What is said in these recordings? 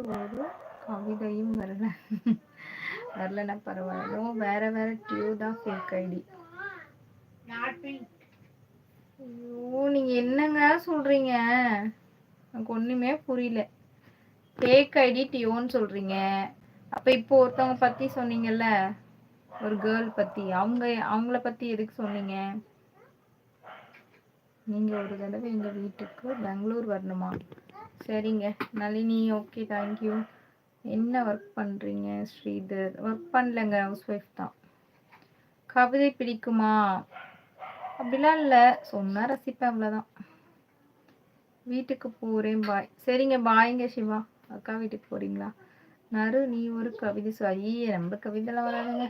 ஒரு கவிதையும் வரல வரலன்னா பரவாயில்ல. வேற வேற டியூ தான் ஃபேக் ஐடி ஐயோ நீங்க என்னங்க சொல்றீங்க? எனக்கு ஒண்ணுமே புரியல. ஃபேக் ஐடி டியோன்னு சொல்றீங்க. அப்ப இப்போ ஒருத்தவங்க பத்தி சொன்னீங்கல்ல? ஒரு கேர்ள் பத்தி. அவங்க அவங்கள பத்தி எதுக்கு சொன்னீங்க? நீங்க ஒரு தடவை எங்க வீட்டுக்கு பெங்களூர் வரணுமா? சரிங்க. நளினி ஓகே தேங்க்யூ என்ன ஒர்க் பண்ணுறீங்க ஸ்ரீதர்? ஒர்க் பண்ணலங்க ஹவுஸ் ஒய்ஃப் தான். கவிதை பிடிக்குமா? அப்படிலாம் இல்லை. சொன்னால் ரசிப்பேன் அவ்வளோதான் வீட்டுக்கு போகிறேன் பாய் சரிங்க பாய்ங்க சிவா. அக்கா வீட்டுக்கு போகிறீங்களா நறு நீ ஒரு கவிதை சொ ஐயே நம்ம கவிதைலாம் வராதுங்க.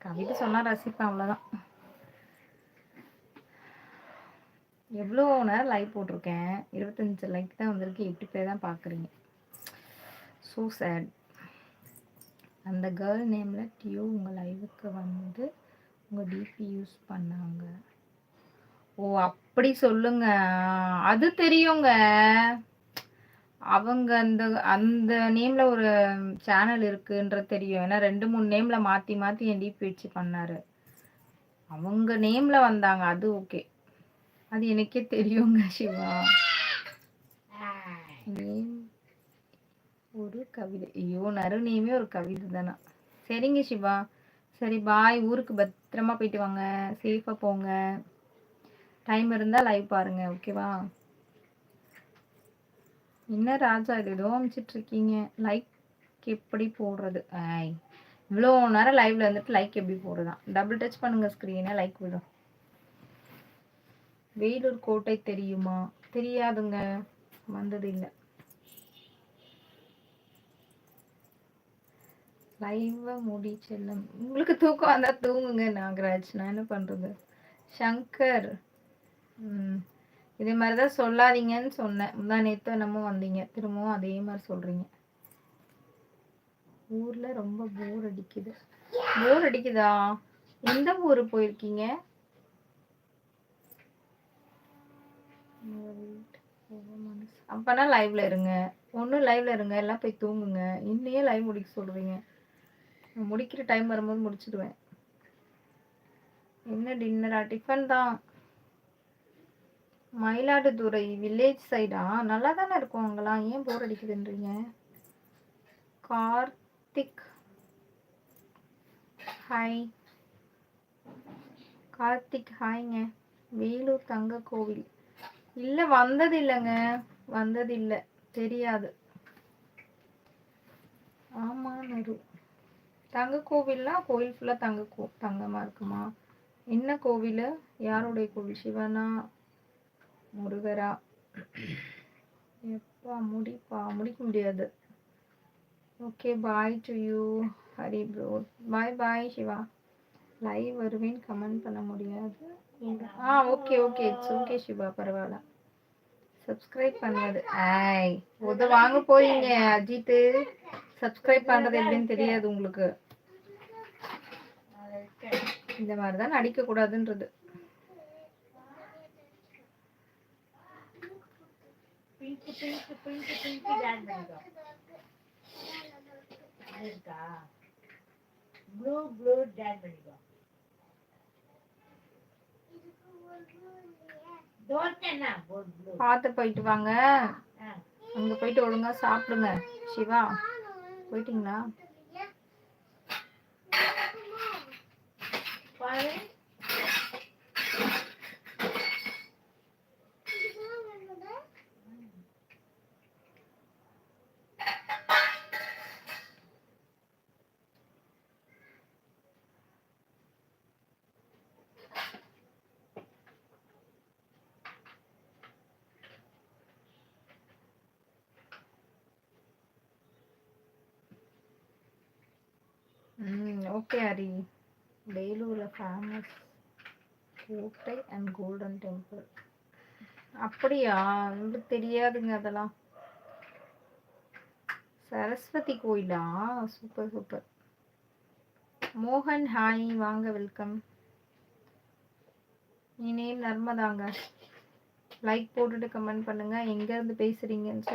கவிதை சொன்னால் ரசிப்பேன் அவ்வளோதான் எவ்வளோ நேரம் லைவ் போட்டிருக்கேன்? இருபத்தஞ்சி லைக் தான் வந்திருக்கு. எட்டு பேர் தான் பார்க்குறீங்க. ஸோ சேட் அந்த கேர்ள் நேமில் டியூ உங்கள் லைவுக்கு வந்து உங்கள் டிபி யூஸ் பண்ணாங்க. ஓ அப்படி சொல்லுங்க. அது தெரியுங்க. அவங்க அந்த அந்த நேமில் ஒரு சேனல் இருக்குன்ற தெரியும். ஏன்னா ரெண்டு மூணு நேமில் மாற்றி மாற்றி என் டிபி வச்சு பண்ணார். அவங்க நேமில் வந்தாங்க. அது ஓகே அது எனக்கே தெரியுங்க சிவா. ஒரு கவிதை. ஐயோ நறு நேமே ஒரு கவிதை தானா? சரிங்க சிவா. சரி பாய் ஊருக்கு பத்திரமா போயிட்டு வாங்க. சேஃபா போங்க. டைம் இருந்தா லைவ் பாருங்க ஓகேவா என்ன ராஜா இது? ஏதோ இருக்கீங்க. லைக் எப்படி போடுறது? ஐய் இவ்வளோ நேரம் லைவ்ல வந்துட்டு லைக் எப்படி போடுறதான் டபுள் டச் பண்ணுங்க ஸ்க்ரீனை லைக் விடும். வேலூர் கோட்டை தெரியுமா? தெரியாதுங்க. வந்தது இல்லை லைவா முடி செல்லும். உங்களுக்கு தூக்கம் வந்தா தூங்குங்க நாகராஜ். நான் என்ன பண்றது? சங்கர். ம். இதே மாதிரி தான் சொல்லாதீங்கன்னு சொன்னேன். தான் நேத்து என்னமோ வந்தீங்க. திரும்பவும் அதே மாதிரி சொல்றீங்க. ஊர்ல ரொம்ப போர் அடிக்குது. போர் அடிக்குதா? எந்த ஊரு போயிருக்கீங்க? அப்பனா லைவ்ல இருங்க. ஒன்றும் லைவ்ல இருங்க. எல்லாம் போய் தூங்குங்க. இன்னையே லைவ் முடிக்க சொல்றீங்க. முடிக்கிற டைம் வரும்போது முடிச்சிடுவேன். என்ன டின்னரா டிஃபன் தான். மயிலாடுதுறை வில்லேஜ் சைடா நல்லா தானே இருக்கும் அங்கெல்லாம். ஏன் போர் அடிக்குதுன்றீங்க? கார்த்திக். ஹாய் கார்த்திக் ஹாய்ங்க வேலூர் தங்க கோவில். இல்லை வந்தது இல்லைங்க வந்தது இல்லை தெரியாது. ஆமா நரு தங்க கோவில்னா கோவில் ஃபுல்லாக தங்க கோ தங்கமாக இருக்குமா? என்ன கோவில்? யாருடைய கோவில்? சிவனா? முருகரா? எப்பா முடிப்பா? முடிக்க முடியாது. Okay bye to you Hari bro bye bye Siva. Live வருவேன் கமெண்ட் பண்ண முடியாது. ஆ okay okay it's okay Siva பரவாயில்ல. சப்ஸ்கிரைப் பண்ணாது ஐய் உத வாங்க போறீங்க அஜித்து சப்ஸ்கிரைப் பண்றது எப்படின்னு தெரியாது உங்களுக்கு. இந்த மாதிரி தான் நடிக்க கூடாதுன்றது ப்ளூ ப்ளூ டேட் பண்ணிக்கோ தோட்டை என்ன ப்ளூ பார்த்து போயிட்டு வாங்க. அங்க போயிட்டு ஒழுங்கா சாப்பிடுங்க. சிவா போயிட்டீங்களா பாரு ம் ஓகே ஹரி வேலூரில் ஃபேமஸ் கோட்டை அண்ட் கோல்டன் டெம்பிள் அப்படியா? உங்களுக்கு தெரியாதுங்க அதெல்லாம். சரஸ்வதி கோயிலா? Super super. மோகன் ஹாய் வாங்க வெல்கம் நீ நேம் நர்மதாங்க. லைக் போட்டுட்டு கமெண்ட் பண்ணுங்க. எங்க இருந்து பேசுறீங்கன்னு சொல்லி